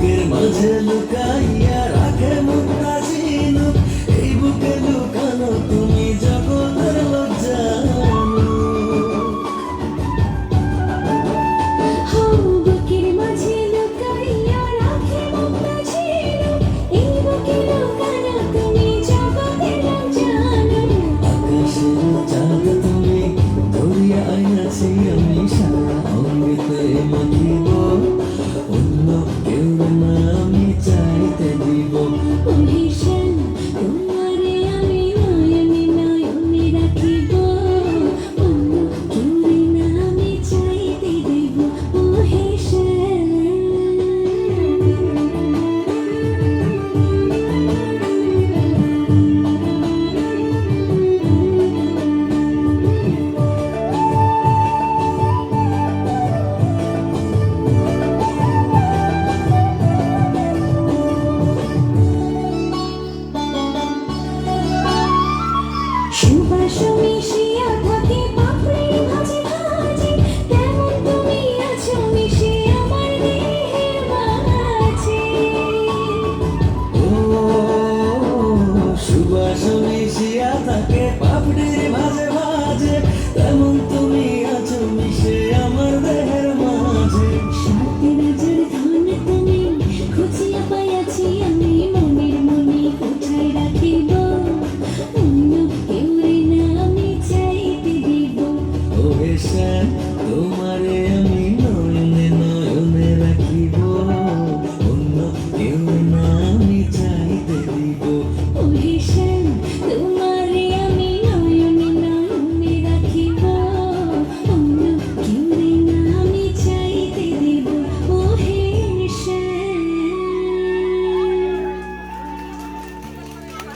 বুকের মাঝে লুকাইয়া রাখে মুক্তা চিনুক এই বুকে সুবাসনে জিয়া তাকে